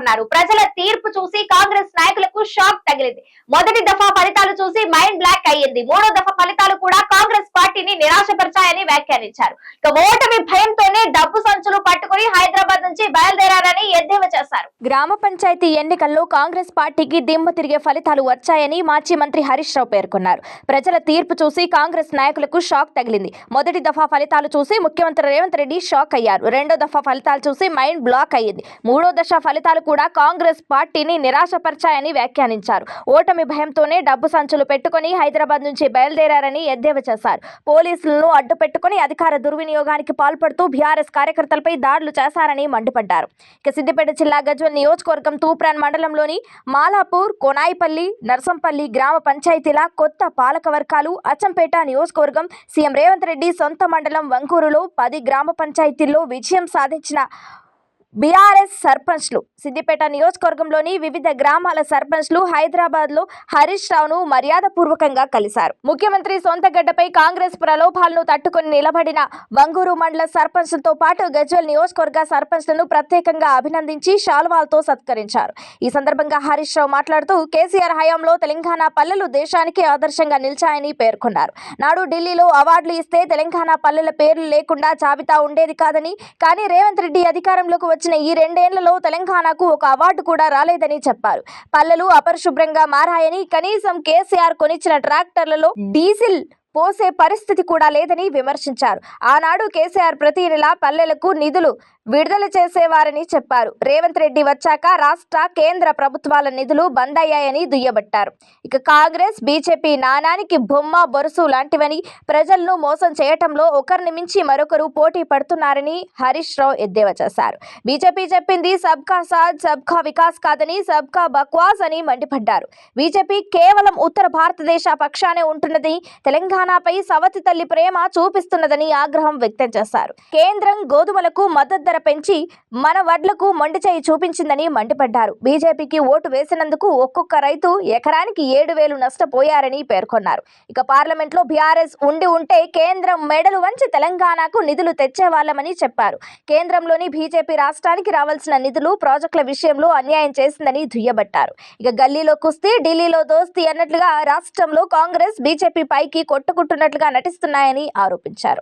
పేర్కొన్నారు. ప్రజల తీర్పు చూసి కాంగ్రెస్ నాయకులకు షాక్ తగిలింది. మొదటి దఫా ఫలితాలు చూసి మైండ్ బ్లాక్ అయ్యింది. మూడో దఫా ఫలితాలు కూడా కాంగ్రెస్ పార్టీని నిరాశపరిచాయని వ్యాఖ్యానించారు. ఇక ఓటమి భయంతోనే డబ్బు సంచులు పట్టుకుని హైదరాబాద్ నుంచి బయలుదేరారని ఎద్దేవా చేశారు. గ్రామ పంచాయతీ ఎన్నికల్లో కాంగ్రెస్ పార్టీకి దిమ్మ తిరిగే ఫలితాలు వచ్చాయని మాజీ మంత్రి హరీష్ రావు పేర్కొన్నారు. ప్రజల తీర్పు చూసి కాంగ్రెస్ నాయకులకు షాక్ తగిలింది. మొదటి దఫా ఫలితాలు చూసి ముఖ్యమంత్రి రేవంత్ రెడ్డి షాక్ అయ్యారు. రెండో దఫా ఫలితాలు చూసి మైండ్ బ్లాక్ అయ్యింది. మూడో దశ ఫలితాలు కూడా కాంగ్రెస్ పార్టీని నిరాశపరిచాయని వ్యాఖ్యానించారు. ఓటమి భయంతోనే డబ్బు సంచులు పెట్టుకుని హైదరాబాద్ నుంచి బయలుదేరారని ఎద్దేవా చేశారు. పోలీసులను అడ్డు పెట్టుకుని అధికార దుర్వినియోగానికి పాల్పడుతూ బీఆర్ఎస్ కార్యకర్తలపై దాడులు చేశారని మండిపడ్డారు. ఇక సిద్దిపేట జిల్లా గజ్వల్ నియోజకవర్గం తూప్రాన్ మండలంలోని మాలాపూర్ కొనాయిపల్లి నర్సంపల్లి గ్రామ పంచాయతీల కొత్త పాలక వర్గాలు అచ్చంపేట నియోజకవర్గం సీఎం రేవంత్ రెడ్డి సొంత మండలం వంకూరులో పది గ్రామ పంచాయతీల్లో విజయం సాధించిన బీఆర్ఎస్ సర్పంచ్లు. సిద్దిపేట నియోజకవర్గంలోని వివిధ గ్రామాల సర్పంచ్లు హైదరాబాద్లో హరీష్ రావును మర్యాదపూర్వకంగా కలిశారు. ముఖ్యమంత్రి సొంత గడ్డపై కాంగ్రెస్ ప్రలోభాలను తట్టుకుని నిలబడిన వంగూరు మండల సర్పంచ్లతో పాటు గజ్వల్ నియోజకవర్గ సర్పంచ్లను ప్రత్యేకంగా అభినందించి శాల్వాలతో సత్కరించారు. ఈ సందర్భంగా హరీష్ రావు మాట్లాడుతూ కేసీఆర్ హయాంలో తెలంగాణ పల్లెలు దేశానికి ఆదర్శంగా నిలిచాయని పేర్కొన్నారు. నాడు ఢిల్లీలో అవార్డులు ఇస్తే తెలంగాణ పల్లెల పేర్లు లేకుండా జాబితా ఉండేది కాదని కానీ రేవంత్ రెడ్డి అధికారంలోకి వచ్చిన ఈ రెండేళ్ళలో తెలంగాణకు ఒక అవార్డు కూడా రాలేదని చెప్పారు. పల్లెలు అపరిశుభ్రంగా మారాయని కనీసం కేసీఆర్ కొనిచ్చిన ట్రాక్టర్లలో డీజిల్ పోసే పరిస్థితి కూడా లేదని విమర్శించారు. ఆనాడు కేసీఆర్ ప్రతి నెల పల్లెలకు నిధులు విడుదల చేసేవారని చెప్పారు. రేవంత్ రెడ్డి వచ్చాక రాష్ట్ర కేంద్ర ప్రభుత్వాల నిధులు బంద్ అయ్యాయని దుయ్యబట్టారు. ఇక కాంగ్రెస్ బీజేపీ నానానికి బొమ్మ బొరుసు లాంటివని ప్రజలను మోసం చేయటంలో ఒకరిని మించి మరొకరు పోటీ పడుతున్నారని హరీష్ రావు ఎద్దేవా చేశారు. బీజేపీ చెప్పింది సబ్కా సాథ్ సబ్కా వికాస్ కాదని సబ్కా బక్వాస్ అని మండిపడ్డారు. బీజేపీ కేవలం ఉత్తర భారతదేశ పక్షానే ఉంటున్నది. తెలంగాణ తెలంగాణపై సవతి తల్లి ప్రేమ చూపిస్తున్నదని ఆగ్రహం వ్యక్తం చేశారు. కేంద్రం గోధుమలకు మద్దతు ధర పెంచి మన వడ్లకు మొండిచేయి చూపించిందని మండిపడ్డారు. బీజేపీకి ఓటు వేసినందుకు ఒక్కొక్క రైతు ఎకరానికి ఏడు వేలు నష్టపోయారని పేర్కొన్నారు. ఇక పార్లమెంట్లో బీఆర్ఎస్ ఉండి ఉంటే కేంద్రం మెడలు వంచి తెలంగాణకు నిధులు తెచ్చేవాళ్ళమని చెప్పారు. కేంద్రంలోని బీజేపీ రాష్ట్రానికి రావాల్సిన నిధులు ప్రాజెక్టుల విషయంలో అన్యాయం చేసిందని దుయ్యబట్టారు. ఇక గల్లీలో కుస్తీ ఢిల్లీలో దోస్తీ అన్నట్లుగా రాష్ట్రంలో కాంగ్రెస్ బీజేపీ పైకి కొట్టుకుంటున్నట్లుగా నటిస్తున్నాయని ఆరోపించారు.